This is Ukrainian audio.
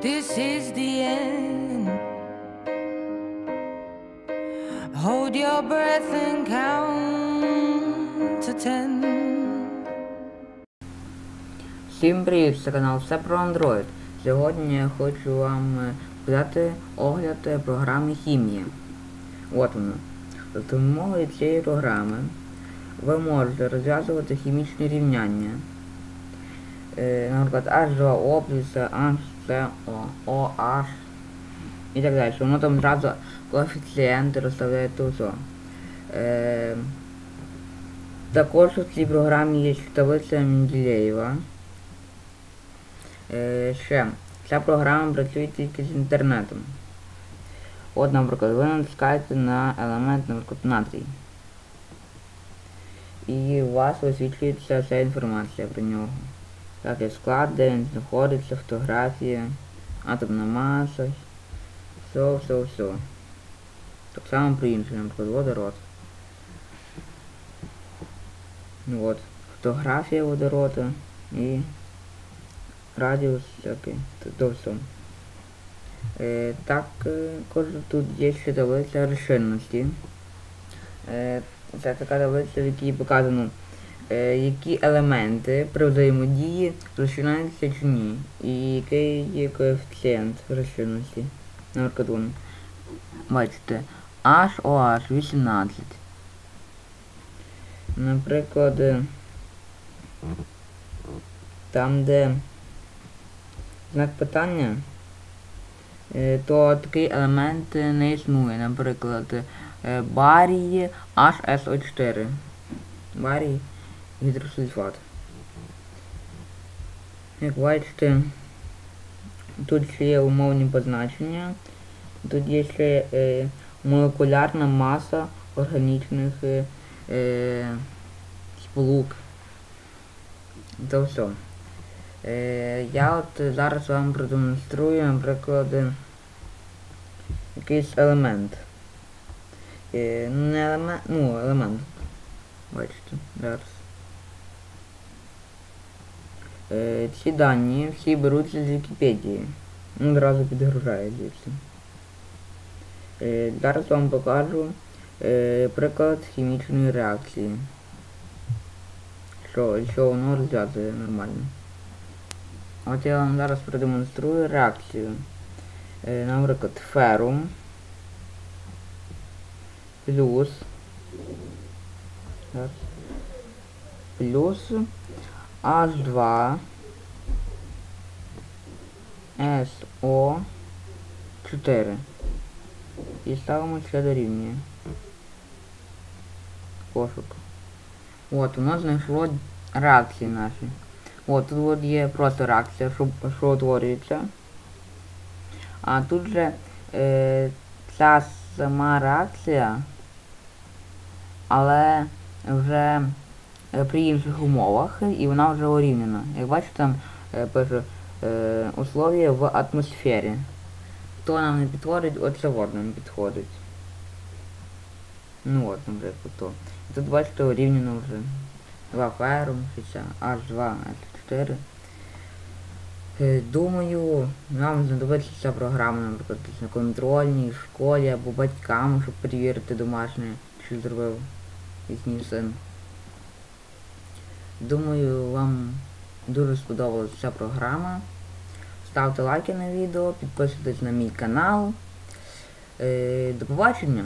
this is the end. Hold your breath and count to ten. Всім привіт, це канал Все про Android. Сьогодні я хочу вам е, подати огляд е, програми Хімія. От вона. За допомогою цієї програми ви можете розв'язувати хімічні рівняння. Наприклад, H2O плюс HCO, OH і так далі. Воно там одразу коефіцієнти розставляє то все. Е, також у цій програмі є таблиця Менделєєва. Е, ще, ця програма працює тільки з інтернетом. От, наприклад, ви натискаєте на елемент, наприклад, натрій. І у вас висвітлюється вся інформація про нього. Так, і склад, де він знаходиться, фотографія, атомна маса, все, все, все. Так само про інше, наприклад, водород. Ну от, фотографія водорода і радіус всякий, то все. Е, також тут є ще таблиця розширеності. Е, це така таблиця, в якій показано, е, які елементи при взаємодії розчиняються чи ні. І який є коефіцієнт розширеності. Наприклад, вон. Бачите, HOH 18. Наприклад, е, там, де знак питання, е, то такий елемент е, не існує. Наприклад, е, барій HSO4. Барій гідросульфат. Як бачите, тут ще є умовні позначення. Тут є ще е, молекулярна маса органічних е, е, сполук. Це все. Е, я от зараз вам продемонструю, наприклад, якийсь елемент. Е, не елемент, ну елемент. Бачите, зараз. Е, ці дані всі беруться з Вікіпедії. Ну, одразу підгружаю звідси. Е, зараз вам покажу е, приклад хімічної реакції. Що, що воно розв'язує нормально. От я вам зараз продемонструю реакцію. Е, наприклад, ферум плюс плюс H2 SO4 і ставимо це дорівнює. Пошук. От, воно знайшло реакції наші. От тут от є просто реакція, що, що утворюється. А тут же е, ця сама реакція, але вже при інших умовах і вона вже урівнена. Як бачите, там е, пише е, условия в атмосфері. То нам не підходить, оце вот нам підходить. Ну от, наприклад, то. І тут бачите урівнено вже. 2 ферум, H2, S4. Е, Думаю, нам знадобиться ця програма, наприклад, на контрольній, школі або батькам, щоб перевірити домашнє, що зробив їхній син. Думаю, вам дуже сподобалася ця програма. Ставте лайки на відео, підписуйтесь на мій канал. Е, До побачення!